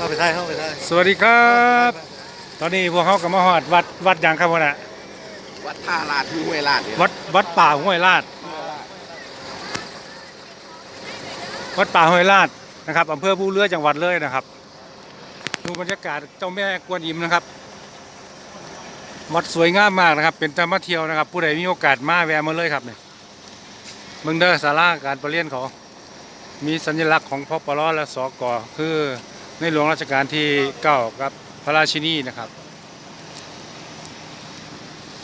เข้าไปได้เข้าไปได้สวัสดีครับ ตอนนี้พวกเขากับมาหอดวัดวัดอย่างครับวะน่ะวัดท่าลาดที่ห้วยลาดเนี่ยวัดวัดป่าห้วยลาด วัดป่าห้วยลาดนะครับอำเภอผู้เลือจังหวัดเลยนะครับ ดูบรรยากาศเจ้าแม่กวนอิมนะครับ วัดสวยงามมากนะครับ เป็นธรรมเที่ยวนะครับ ผู้ใดมีโอกาสมาแวะมาเลยครับเนี่ยเมืองเดอร์สาราการประเรียนเขามีสัญลักษณ์ของพปลและสกคือ ในหลวงรัชกาลที่เก้ากับพระราชินีนะครับ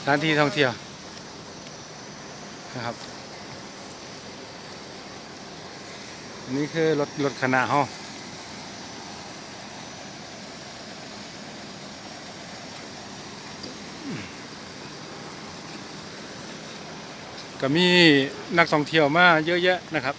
สถานที่ท่องเที่ยวนะครับอันนี้คือรถรถคณะห้องก็มีนักท่องเที่ยวมาเยอะแยะนะครับ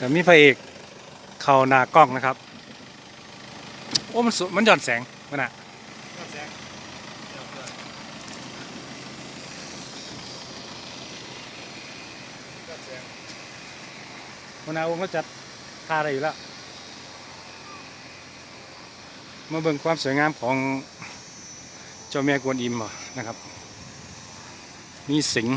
ก็มีพระเอกเข้าหน้ากล้องนะครับ โอ้มันสวยมันหย่อนแสงมันอะมันเอาองค์ก็จัดท่าอะไรอยู่แล้ว มาเบิ่งความสวยงามของเจ้าแม่กวนอิมนะครับ มีสิงห์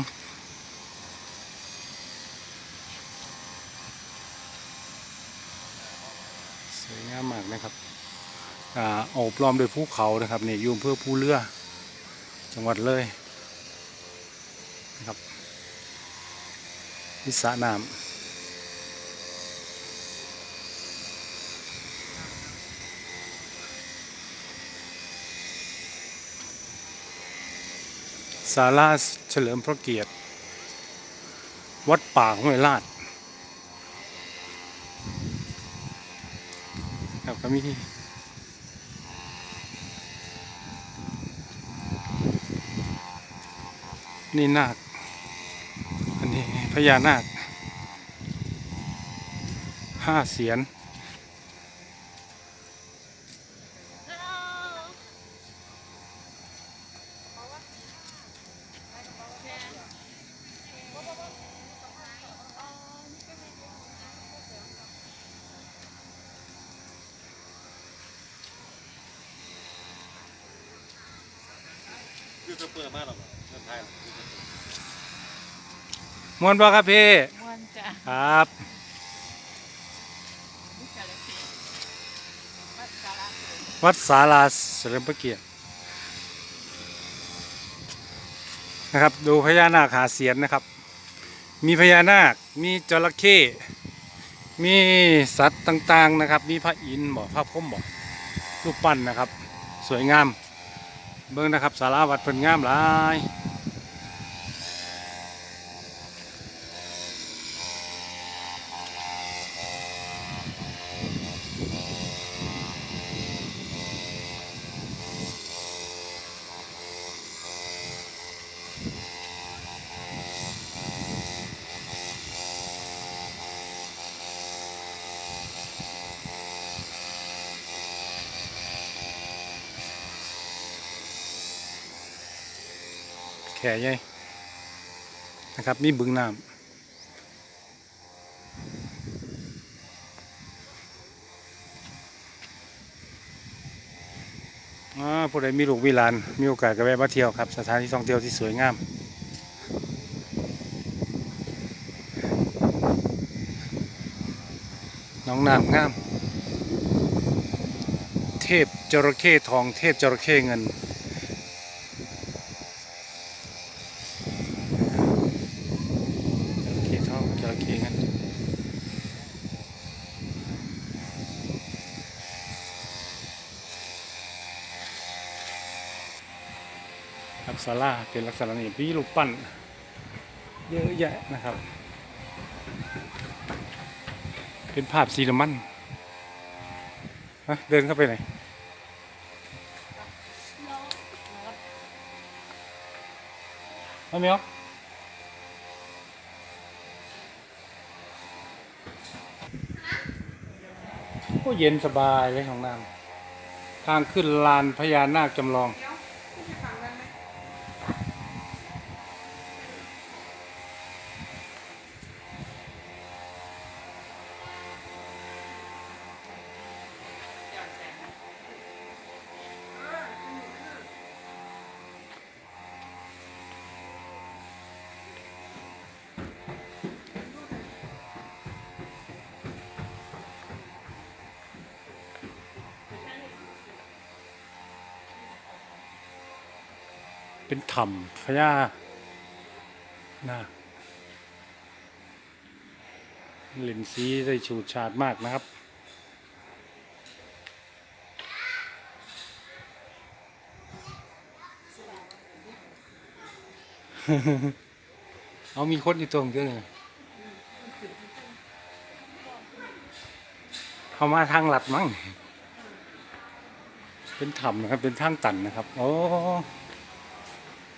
สวยงามมากนะครับ อ่า โอบล้อมด้วยภูเขานะครับนี่อยุ่อำเพื่อภูเรือจังหวัดเลยนะครับนิสระน้ำศาลาเฉลิมพระเกียรติ วัดป่าห้วยลาดครับก็มี นี่นาค อันนี้พญานาคห้าเสียนยูทูบเบอร์มากหรอ มืองไทยหรอกมวนบ่ครับพี่ม่วนจ้ะครับนี่จระเข้วัดสาราเกิดวัดศาลาเฉลิมพระเกียรตินะครับ ดูพญานาคหาเสียนนะครับ มีพญานาค มีจระเข้ มีสัตว์ต่างๆนะครับ มีพระอินทร์บ่พระพรหมบ่รูปปั้นนะครับ สวยงาม เบิ่งนะครับสาราวัดเพิ่นงามหลาย แข่ใหญ่นะครับ มีบึงน้ำอ่าผู้ใดมีลูกมีหลาน มีโอกาสก็แวะมาเที่ยวครับ สถานที่ท่องเที่ยวที่สวยงามน้องน้ำงาม เทพจระเข้ทอง เทพจระเข้เงิน จระเข้ทองจระเข้เงิน ครับศาลาเป็นลักษณะนี้มีรูปปั้นเยอะแยะนะครับ เป็นภาพซีดามันฮะเดินเข้าไปไหนเอาเมียวก็เย็นสบายเลยของน้ำทางขึ้นลานพญานาคจำลอง เป็นถ้ำพญานาคเลนสีได้ฉูดฉาดมากนะครับ เอามีคนอยู่ตรงเดียวนี่เขามาทางหลัดมั้ง เป็นถ้ำนะครับ เป็นทางตันนะครับ โอ้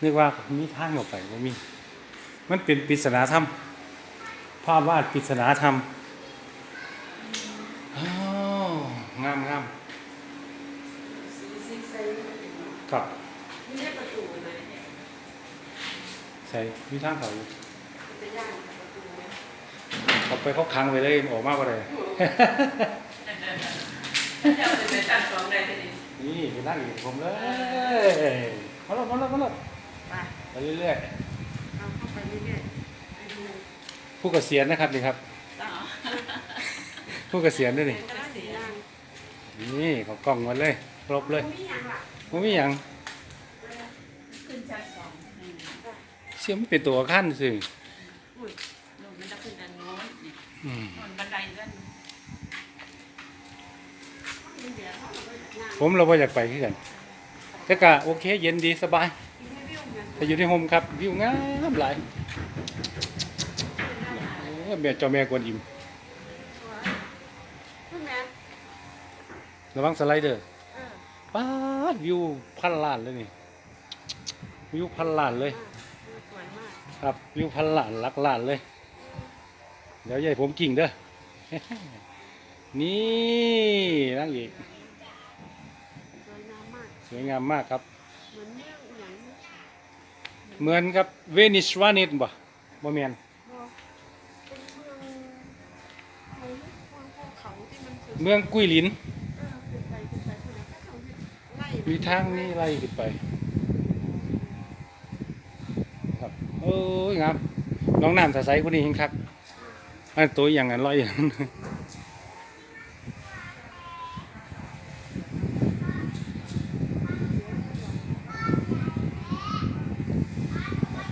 นึกว่ามีทางออกไปว่ามี มันเป็นปริศนาธรรม ภาพวาดปริศนาธรรมอ้าวงามงามสีสีใสครับไม่ได้ประตูนะใส่มีทางเขาอยู่จะย่างประตูนะเขาไปเขาค้างไว้เลยออกมาบ่ได้จะเอาไปจัดสองได้ทีนี้นี่เป็นนั่งอยู่ผมเลยมาแล้วมาแล้วมาแล้ว ไปไปเรื่อยเอาเข้าไปเรื่อยๆไปดูๆผู้เกษียณนะครับนี่ครับ ต่อผู้เกษียณด้วยนี่ก็ได้สีย่างนี่เขากล้องมาเลยครบเลยมีอย่างล่ะมันมีอย่างขึ้นชั้นสองเชื่อมันเป็นตัวขั้นสิอุ้ยลงมันจะขึ้นอันโน้นนี่อืมนนบันไดเลื่อนเดี๋ยวเขาเอาไปย่างผมเราบ่อยากไปขึ้นกันแต่ก็โอเค เย็นดีสบาย กินให้วิวเงินถ้าอยู่ในโฮมครับวิวงามหลายโอ้แม่เจ้าแม่กวนอิมคุณแม่ระวังสไลเดอร์เออป้าดวิวพันล้านเลยนี่วิวพันล้านเลยสวยมากครับวิวพันล้านหลักล้านเลยเดี๋ยวใหญ่ผมกิ่งเด้อนี่นั่งอีกสวยงามมากสวยงามมากครับ เหมือนกับเวนิสวานิสบ่บ่แมนบอกเป็นเมืองอะไรนะเมืองภูเขาที่มันเมืองกุยลิน มีทางนี้ไล่ขึ้นไปครับโอ้ยงามน้องน้ำสะใสคนนี้เห็นครับอันตัวอย่างนั้นลอยอย่างนั้น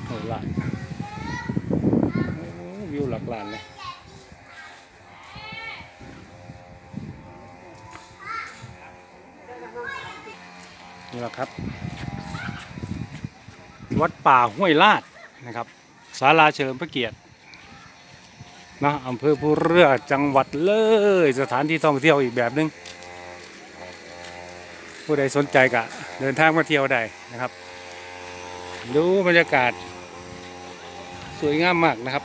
โอ้ลานโอ้วิวหลั กลานเลยนี่แหละครับ วัดป่าห้วยลาดนะครับศาลาเฉลิมพระเกียรตินะอำเภอภูเรือจังหวัดเลย สถานที่ท่องเที่ยวอีกแบบหนึง ผู้ใดสนใจก็เดินทางมาเที่ยวได้นะครับ ดูบรรยากาศ สวยงามมากนะครับ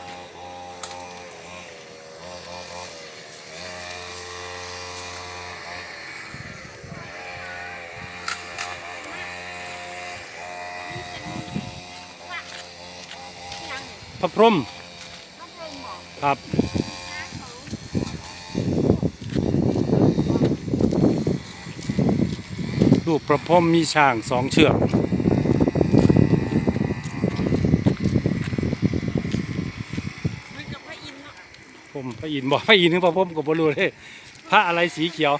ระพรหมน้องเพลิงบอกครับน้าของรูปพระพรหมมีช้างสองเชือกมันกับพระอินทร์เนาะผมพระอินทร์บอกพระอินทร์หรือพระพรหมก็บ่รู้เลยพระอะไรสีเขียว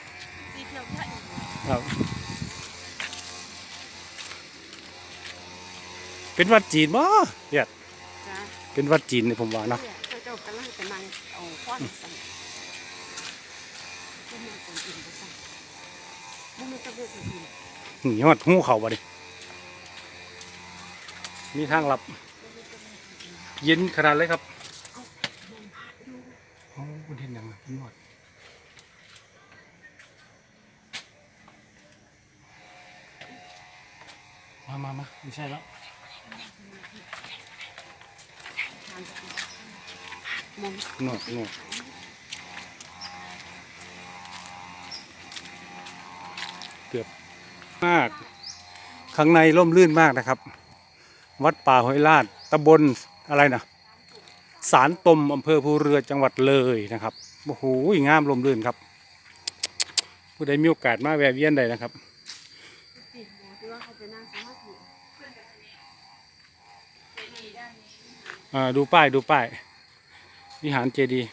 สีเขียวพระอินทร์ครับ เป็นวัดจีนบ่เนี่ยจ้า เป็นวัดจีนเนี่ยผมว่าเนาะเจ้ากำลังจะนั่งเอาข้อนสั่งมันคนอินไปสั่งมันมันจะเรียนอินนีฮอดหูเขาบ่ดิมีทางลับ เย็นขนาดเลยครับ เกือบมาก ข้างในร่มรื่นมากนะครับ วัดป่าห้วยลาดตำบลอะไรนะสารตมอำเภอภูเรือจังหวัดเลยนะครับโอ้โหงามร่มรื่นครับ ผู้ใดมีโอกาสมาแวะเวียนได้นะครับอ่าดูป้ายดูป้ายวิหารเจดีย์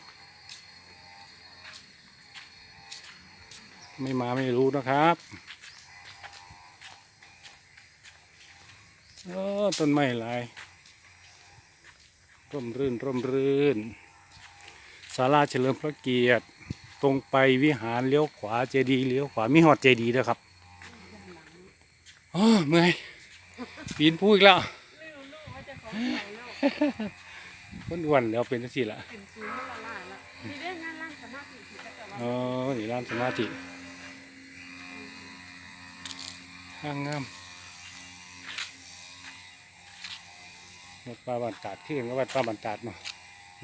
ไม่มาไม่รู้นะครับโอ้ต้นไม้หลาย ร่มรื่น ร่มรื่นศาลาเฉลิมพระเกียรติ ตรงไปวิหารเลี้ยวขวาเจดีย์เลี้ยวขวามีหอดเจดีย์ด้วยครับโอ้เมื่อยปีนผู้อีกแล้วไม่รู้ลูกว่าจะของไหนลูกคนอ้วนแล้วเป็นจังซี่ละเป็นซูนย์ละลายละมีเรื่องงานร่างสามารถถือแต่ว่าอ๋อนี่ร้านสมาธิ ห้างงามวัดป่าบันตาดขึ้นก็วัดป่าบันตาดเนาะ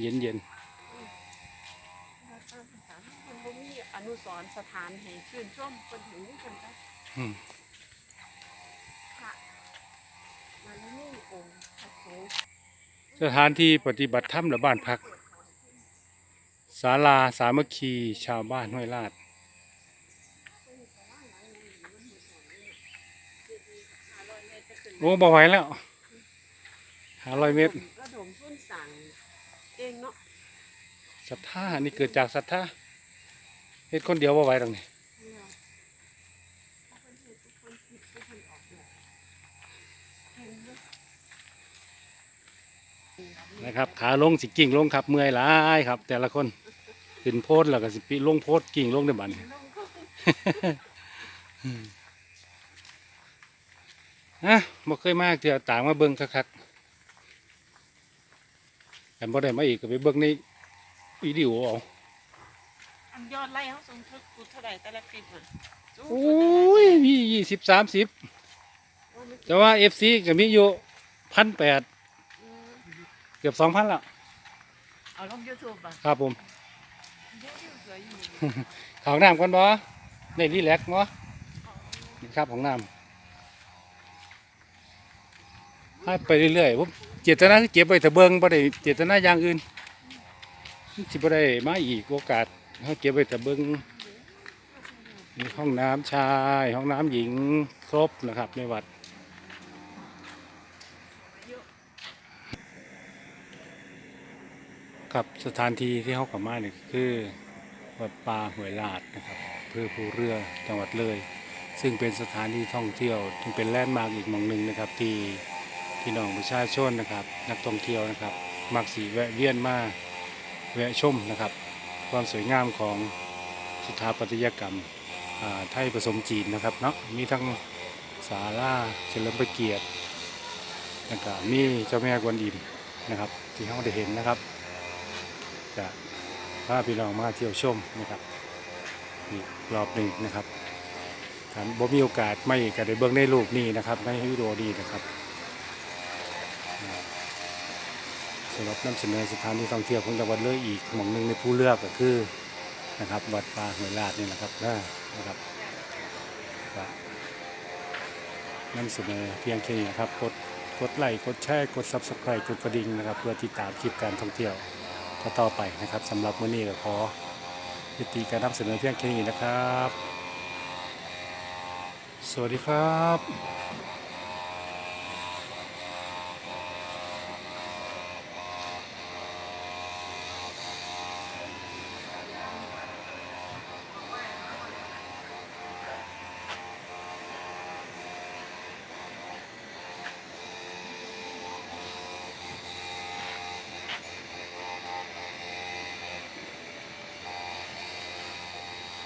เย็นเย็นคนบ่มีอนุสรณ์สถานแห่งชื่นชมคนถึงนี่คนก็ๆอืมพระมันนี่องค์พระโสสถานที่ปฏิบัติธรรมและบ้านพักศาลาสามัคคีชาวบ้านห้วยลาด โอ้บ่ไหวแล้ว หาร้อยเมตรระดมทุนสั่งเองเนาะศรัทธาอันนี้เกิดจากศรัทธาเฮ็ดคนเดียวบ่ไหวตรงนี้เนี่ยถ้าคนเห็นทุกคนคิดทุกคนออกแบบเห็นไหมนะครับขาลงสิกิ่งลงครับเมื่อยหลายครับ แต่ละคนขึ้นโพดแล้วก็สิปิลงโพดกิ่งลงได้บัดนี้ลงก็ ฮะบ่เคยมาเถื่อต่างมาเบิ่งคักๆกันบ่ได้มาอีกก็ไปเบิ่งในวิดีโอเอาอันยอดไล่เขาสูงทึกกูเท่าไหร่แต่ละคลิปอะโอ้ยมียี่สิบสามสิบแต่ว่าเอฟซีก็มีอยู่พันแปดเกือบสองพันแล้วเอาลงยูทูบอะครับผมเยอะอยู่สวยอยู่ของน้ำกันบ่ในรีแลกซ์เนาะนี่ครับของน้ำ ให้ไปเรื่อยๆผมเจตนาเก็บไว้แต่เบิ่งบ่ได้เจตนาอย่างอื่นสิบ่ได้มาอีกโอกาสเฮาเก็บไว้แต่เบิ่งมีห้องน้ำชาย ห้องน้ำหญิงครบนะครับในวัดครับสถานที่ที่เขากลับมาเนี่ยคือวัดป่าห้วยลาดนะครับเพื่อภูเรือจังหวัดเลย ซึ่งเป็นสถานที่ท่องเที่ยวที่เป็นแลนด์มาร์กอีกมองหนึ่งนะครับที่ ที่น้องประชาชนนะครับ นักท่องเที่ยวนะครับ มักสีแวะเวียนมาแวะชมนะครับ ความสวยงามของสถาปัตยกรรมอ่าไทยผสมจีนนะครับเนาะมีทั้งศาลาเฉลิมพระเกียรตินะครับมีเจ้าแม่กวนอิมนะครับ ที่เขาได้เห็นนะครับ จะพาพี่น้องมาเที่ยวชมนะครับอีกรอบหนึ่งนะครับถ้าบ่มีโอกาสไม่ก็ได้เบิ่งในรูปนี้นะครับในวิดีโอนี้นะครับ สำหรับนำเสนอสถานที่ท่องเที่ยวของจังหวัดเลยอีกหม่องหนึ่งในผู้เลือกก็คือนะครับวัดป่าห้วยลาดนี่นะครับนะนะครับก็นำเสนอเพียงแค่นี้นะครับกดกดไลค์กดแชร์กด subscribe กดกระดิ่งนะครับ เพื่อติดตามคลิปการท่องเที่ยวต่อไปนะครับสำหรับมื้อนี้ก็ขอยุติการนำเสนอเพียงแค่นี้นะครับ สวัสดีครับ